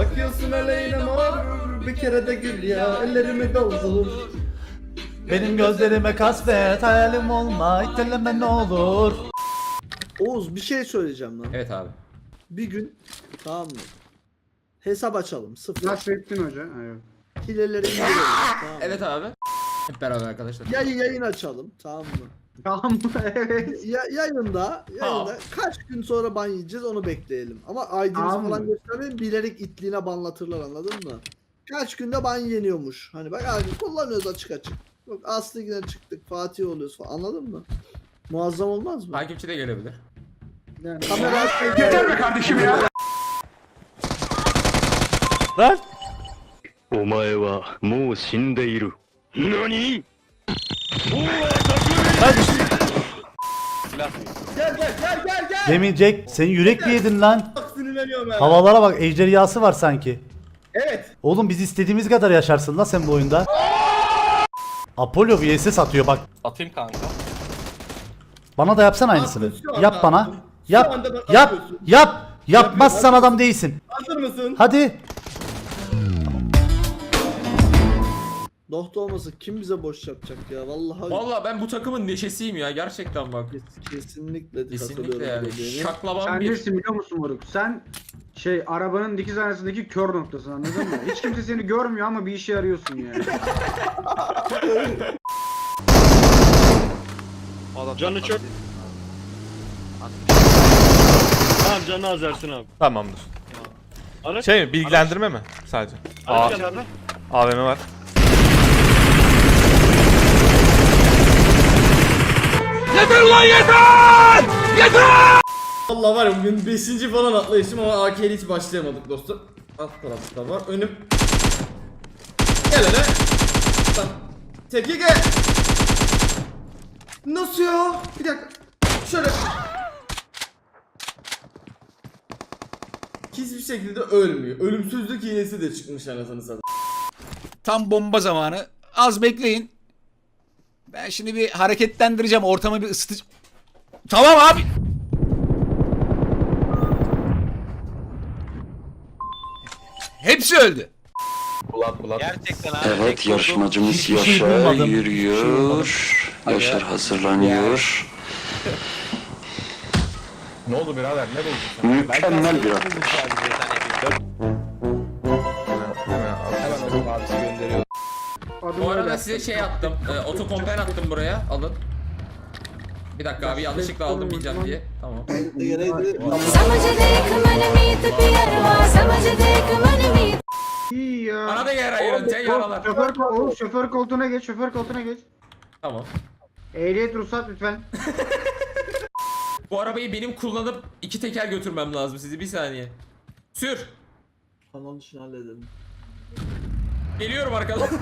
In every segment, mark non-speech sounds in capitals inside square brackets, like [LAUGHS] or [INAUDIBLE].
Bakıyorsun öyle yine mor Bir kere de gül ya ellerimi doldur Benim gözlerime kasvet hayalim olma iteleme ne olur. Oğuz bir şey söyleyeceğim lan. Evet abi. Bir gün tamam mı? Hesap açalım. Sıfır. Nasrettin Hoca. Ha, yok. Hileleri indirelim. [LAUGHS] tamam mı? Evet abi. Hep beraber arkadaşlar. Yayın, yayın açalım. Tamam mı? [LAUGHS] Tamam evet. Ya, yayında, Tamam. yayında kaç gün sonra ban yiyeceğiz onu bekleyelim. Ama ID'nizi Tamam falan mı? göstermeyin bilerek itliğine banlatırlar anladın mı? Kaç günde ban yeniyormuş. Hani bak abi kullanıyoruz açık açık. Bak Aslı yine çıktık Fatih oluyoruz falan anladın mı? Muazzam olmaz mı? Takipçi de gelebilir. Yani, Kamera Yeter be kardeşim ya. Lan お前はもう死んでいる。何 Gel gel gel gel gel Demin Jack sen yürek mi yedin lan? Bak sinirleniyorum ben Havalara bak ejderhası var sanki. Evet Oğlum biz istediğimiz kadar yaşarsın lan sen bu oyunda. Apollo VS atıyor bak. Atayım kanka. Bana da yapsana aynısını. Attım, şu anda Yap bana. Şu Yap. anda Yap. atıyorsun. Yap. Yapmazsan adam değilsin. Hazır mısın? Hadi. Dohta olmasa kim bize boş yapacak ya vallahi Valla ben bu takımın neşesiyim ya gerçekten bak. kesinlikle Kesinlikle katılıyorum yani. dediğine. Şaklaban Sen bir. nesin biliyor musun Moruk? Sen şey arabanın dikiz arasındaki kör noktasın anladın mı? Hiç kimse seni görmüyor ama bir işe yarıyorsun yani. Canı çok. Tamam canı az Ersin abi. Tamamdır. Araç- Şey mi bilgilendirme mi sadece? Araç Aa, kenarda. AVM var. Valla var ya bugün 5. falan atlayışım ama AK ile hiç başlayamadık dostum. Alt tarafta var. Önüm. Gel hele. Bak. Tepki gel. Nasıl ya? Bir dakika. Şöyle. Hiçbir şekilde ölmüyor. Ölümsüzlük hilesi de çıkmış anasını satayım. Tam bomba zamanı. Az bekleyin. Ben şimdi bir hareketlendireceğim. Ortamı bir ısıtıcı... Tamam abi. Hepsi öldü. Bulat bulat. Gerçekten abi. Evet yarışmacımız şey Yaşar duymadım. yürüyor. Yaşar hazırlanıyor. Ne oldu birader? Ne buldun sen? Mükemmel bir atış. Bu arada size şey attım. E, otokomper attım buraya. Alın. Bir dakika abi yanlışlıkla aldım bileceğim diye. Tamam. İyi ya. Bana da yer ayırın. Sen yaralar. Şoför, oğlum, şoför koltuğuna geç. Şoför koltuğuna geç. Tamam. Ehliyet ruhsat lütfen. [LAUGHS] Bu arabayı benim kullanıp iki teker götürmem lazım sizi. Bir saniye. Sür. Tamam işini halledelim. Geliyorum arkadan. [LAUGHS]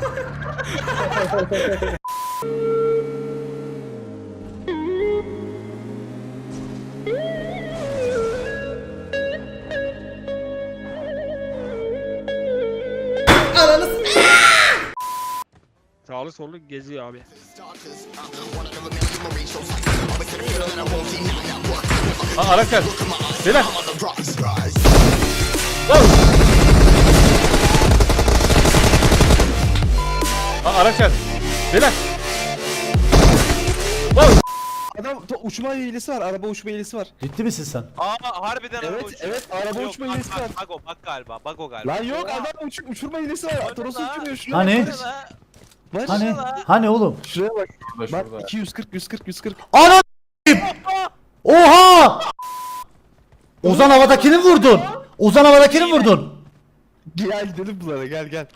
Ananı Sağlı sollu geziyor abi. Aa araç gel. Beyler. Aa araç gel. Beyler. Adam uçma hilesi var. Araba uçma hilesi var. Ciddi misin sen? Aa harbiden Evet, araba uçuyor. evet, araba Yok, uçma bak, hilesi bak, var. Bak o bak galiba. Bak o galiba. Lan yok adam uç, uçurma hilesi var. Toros uçmuyor şuraya Hani? bak. Var. Hani? Hani oğlum? Şuraya bak. Bak şurada. 240 140 140. Ana Oha! Ozan havadakini vurdun. Ozan havadakini vurdun. Gel gidelim bunlara gel gel.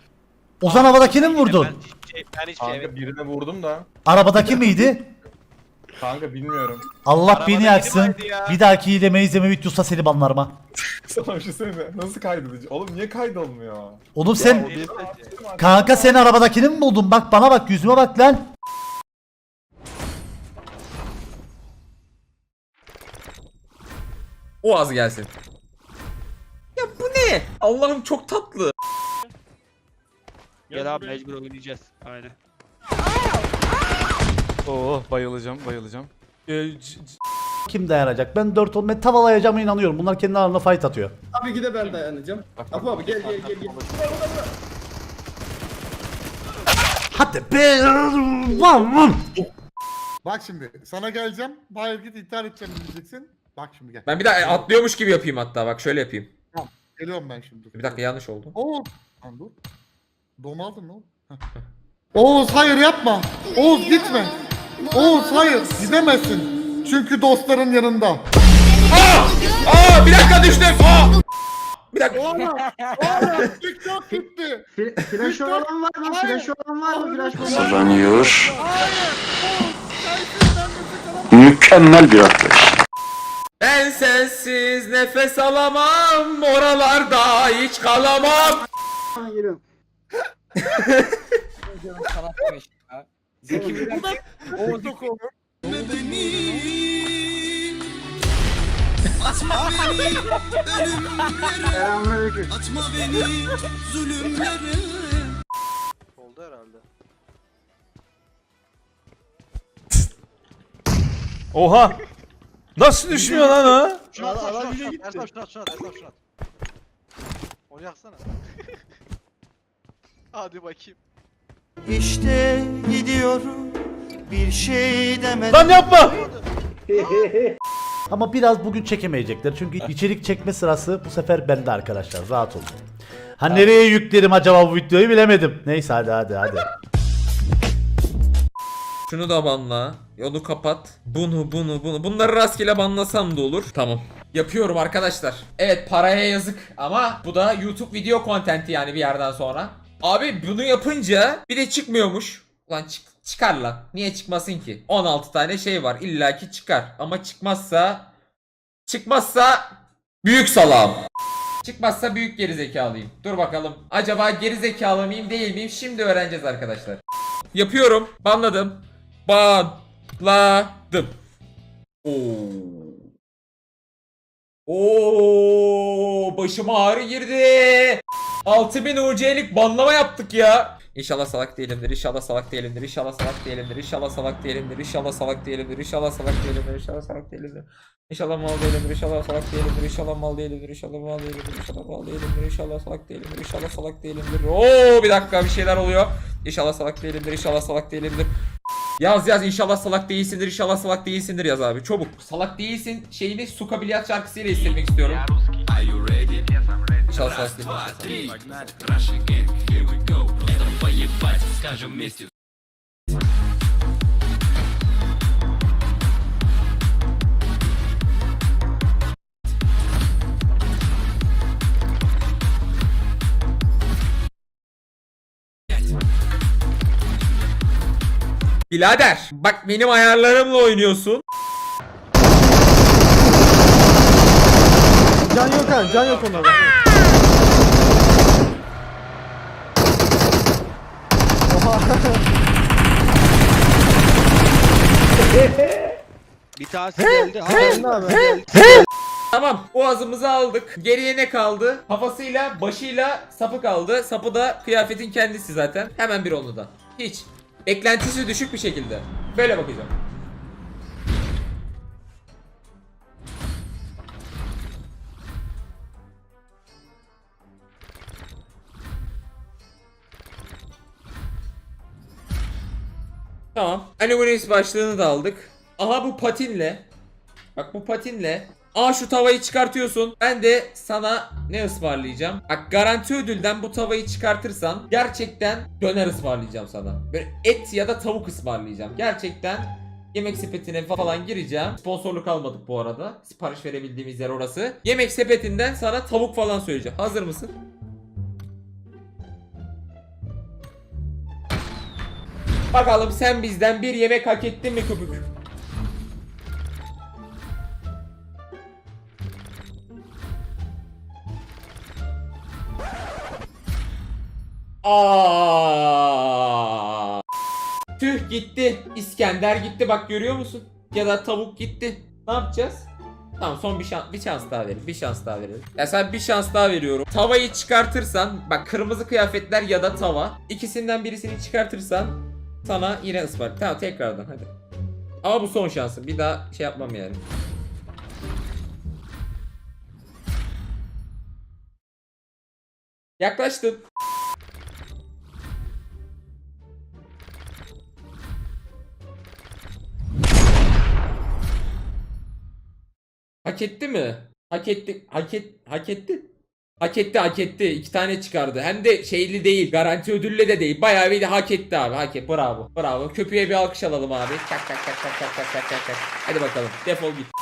Ozan havadakini mi vurdun? Ben şey, ben hiçbir şey Kanka birine vurdum da. Arabadaki miydi? Kanka bilmiyorum. Allah Arabada beni biri yaksın. vardı ya. Bir dahaki izleme izleme videosa seni banlarım ha. [LAUGHS] Sana bir şey söyleyeyim mi? Nasıl kaydedici? Oğlum niye kaydolmuyor? Oğlum sen şey. kanka sen arabadakini mi buldun? Bak bana bak yüzüme bak lan. O az gelsin. Ya bu ne? Allah'ım çok tatlı. Gel abi mecbur oynayacağız. Aynen. Oo bayılacağım bayılacağım. Ee, c- c- Kim dayanacak? Ben 4 ol. Ben tavalayacağıma inanıyorum. Bunlar kendi aralarında fight atıyor. Abi gide ben dayanacağım. Apo abi gel gel gel gel. Hadi be. Lan lan. Bak şimdi sana geleceğim. Hayır git intihar edeceğim diyeceksin. Bak şimdi gel. Ben bir daha atlıyormuş gibi yapayım hatta bak şöyle yapayım. Geliyorum ben şimdi. Bir dakika yanlış oldu. Oğuz. Lan dur. Dom aldın mı? Heh. Oğuz hayır yapma. Oğuz gitme. Oğuz hayır gidemezsin. Çünkü dostların yanında. Aa bir dakika düştüm. Aa! Bir dakika. Oğlum. Oğlum. TikTok gitti. Fi- Flash olan var mı? Flash olan var mı? Flash olan var mı? Hazırlanıyor. Mükemmel bir atlayış. Ben sensiz nefes alamam. Oralarda hiç kalamam. Ha, Geliyorum. Zeki bir Oğuz yok oğlum. Selamünaleyküm. oldu herhalde. Oha. Nasıl düşmüyor lan o? Şunu at, şunu at, şunu at, yaksana. Hadi bakayım. İşte gidiyorum bir şey demeden. Lan yapma. [LAUGHS] Ama biraz bugün çekemeyecekler. Çünkü içerik çekme sırası bu sefer bende arkadaşlar. Rahat olun. Ha nereye yüklerim acaba bu videoyu bilemedim. Neyse hadi hadi hadi. Şunu da banla. Yolu kapat. Bunu bunu bunu. Bunları rastgele banlasam da olur. Tamam. Yapıyorum arkadaşlar. Evet paraya yazık ama bu da YouTube video kontenti yani bir yerden sonra. Abi bunu yapınca bir de çıkmıyormuş. Ulan çık çıkar lan. Niye çıkmasın ki? 16 tane şey var. İlla ki çıkar. Ama çıkmazsa çıkmazsa büyük salam. Çıkmazsa büyük gerizekalıyım. Dur bakalım. Acaba gerizekalı mıyım değil miyim? Şimdi öğreneceğiz arkadaşlar. Yapıyorum. Banladım. Banladım. Oo. Oo, başıma ağrı girdi. 6000 UC'lik banlama yaptık ya. İnşallah salak değilimdir. İnşallah salak değilimdir. İnşallah salak değilimdir. İnşallah salak değilimdir. İnşallah salak değilimdir. İnşallah salak değilimdir. İnşallah salak değilimdir. İnşallah mal değilimdir. İnşallah salak değilimdir. İnşallah mal değilimdir. İnşallah mal değilimdir. İnşallah mal değilimdir. İnşallah salak değilimdir. İnşallah salak değilimdir. Oo bir dakika bir şeyler oluyor. İnşallah salak değilimdir. İnşallah salak değilimdir. Yaz yaz inşallah salak değilsindir inşallah salak değilsindir yaz abi çabuk. Salak değilsin şeyini su kabiliyat şarkısıyla hissetmek istiyorum. Salak değilsindir. Birader bak benim ayarlarımla oynuyorsun. Can yok ha, can yok onlarda. [LAUGHS] Bir tanesi geldi. Ha, Ne abi? Tamam boğazımızı aldık. Geriye ne kaldı? Kafasıyla başıyla sapı kaldı. Sapı da kıyafetin kendisi zaten. Hemen bir onu da. Hiç. Beklentisi düşük bir şekilde. Böyle bakacağım. Tamam. Animalis başlığını da aldık. Aha bu patinle. Bak bu patinle. Aa şu tavayı çıkartıyorsun. Ben de sana ne ısmarlayacağım? Bak garanti ödülden bu tavayı çıkartırsan gerçekten döner ısmarlayacağım sana. Böyle et ya da tavuk ısmarlayacağım. Gerçekten yemek sepetine falan gireceğim. Sponsorluk almadık bu arada. Sipariş verebildiğimiz yer orası. Yemek sepetinden sana tavuk falan söyleyeceğim. Hazır mısın? Bakalım sen bizden bir yemek hak ettin mi köpük? Aa! Tüh gitti. İskender gitti bak görüyor musun? Ya da tavuk gitti. Ne yapacağız? Tamam son bir şans bir şans daha verin. Bir şans daha verelim. Ya sen bir şans daha veriyorum. Tavayı çıkartırsan bak kırmızı kıyafetler ya da tava. ikisinden birisini çıkartırsan sana yine ısmarlık. Tamam tekrardan hadi. Ama bu son şansım. Bir daha şey yapmam yani. Yaklaştın. Hak etti mi? Hak etti. Hak et, hak etti. Hak etti hak etti. İki tane çıkardı. Hem de şeyli değil. Garanti ödülle de değil. Bayağı bir de hak etti abi. Hak etti. Bravo. Bravo. Köpüğe bir alkış alalım abi. Çak çak çak çak çak çak çak çak. Hadi bakalım. Defol git.